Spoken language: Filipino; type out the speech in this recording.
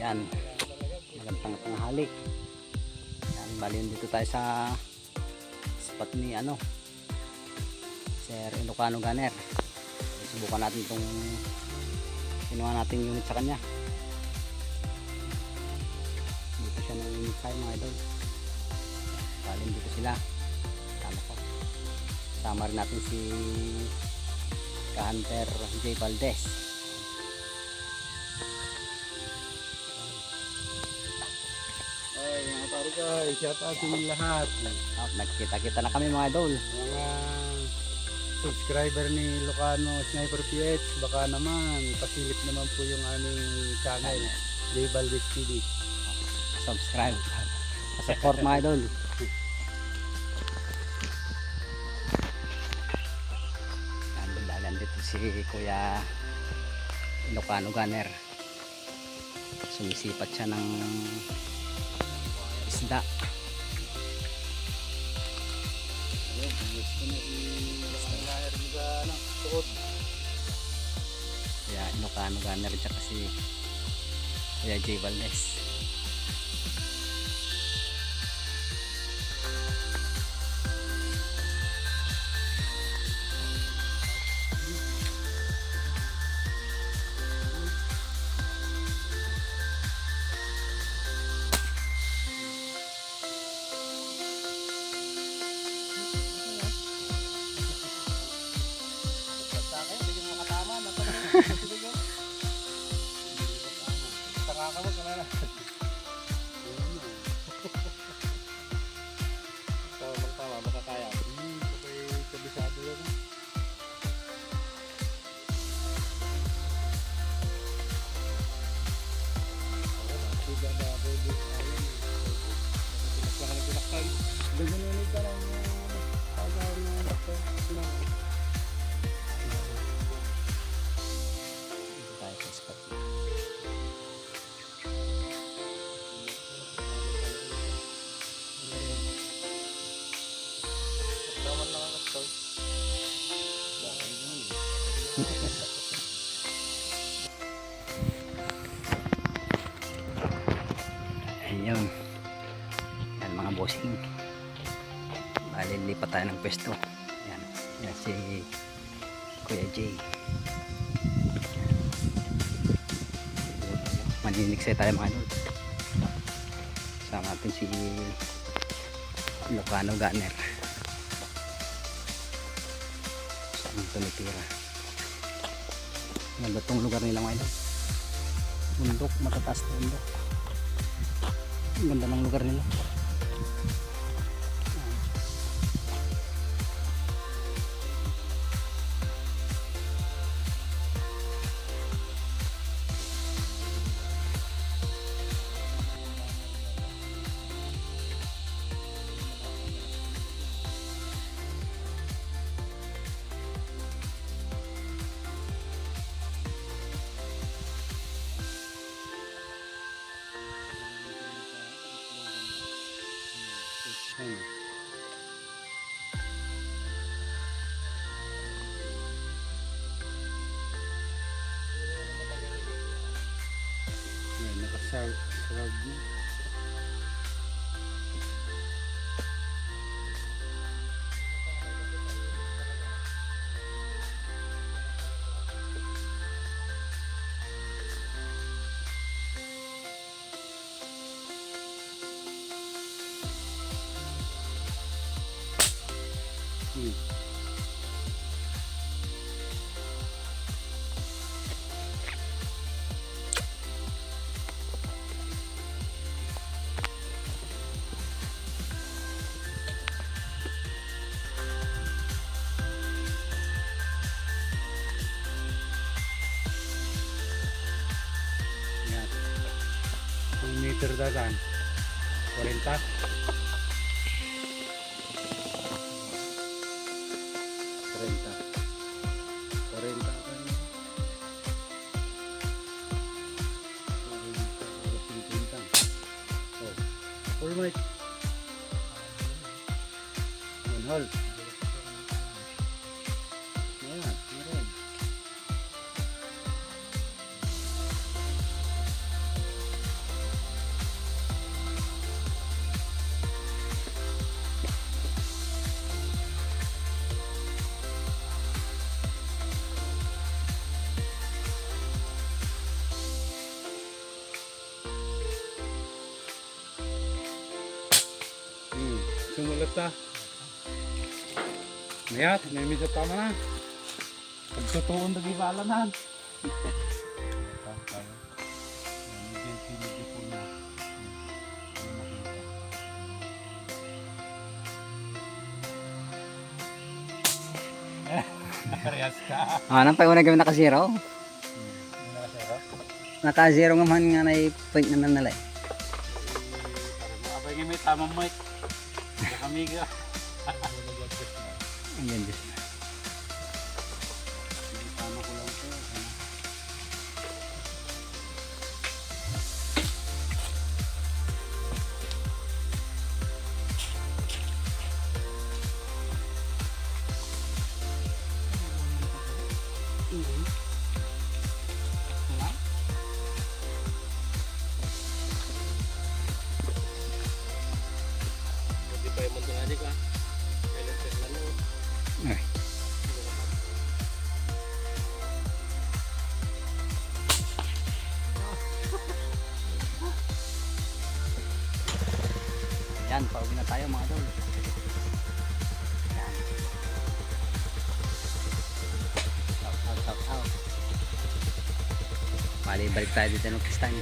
Ayan. Magandang tanghali. Ayan, bali dito tayo sa spot ni ano Sir Ilocano Gunner. Subukan natin itong kinuha nating unit sa kanya. Dito siya ng unit tayo mga idol. Bali dito sila. Tama ko. Sama natin si Ka-Hunter J. Valdez. Ko, shout out sa inyong lahat. Nagkita-kita na kami mga idol. Mga subscriber ni Lucano Sniper PH, baka naman, pasilip naman po yung aming channel, J. Valdez TV. subscribe support mga idol yan dalan dito si kuya Ilocano Gunner sumisipat siya ng isda Ayun, gusto na i-flyer sa ano, suot. kuya Ilocano Gunner tsaka si kuya J Valdez Naman lang ang start. ayun. Yan mga bossing. Bali lipat tayo ng pwesto yan yan si Kuya J maninigsay tayo mga idol. Sama natin si Lucano Gunner saan tumitira ganda tong lugar nila idol? Bundok matataas na bundok. Ang ganda ng lugar nila Ayun. Yan, nakasarap sarap din. diakui. meter perintah બનાવટ Halata. Mayat, may misa tama na. Pagtutuon na gibalanan. Parehas ka. Ah, nang pa una kami naka-zero. Hindi na kasi Naka-zero nga man nga na point na nanalay. Abay nga may tamang mic. Kami ka. tayo mga tol. Yan. Out, out, out, out. Bali, balik tayo dito ng kistan.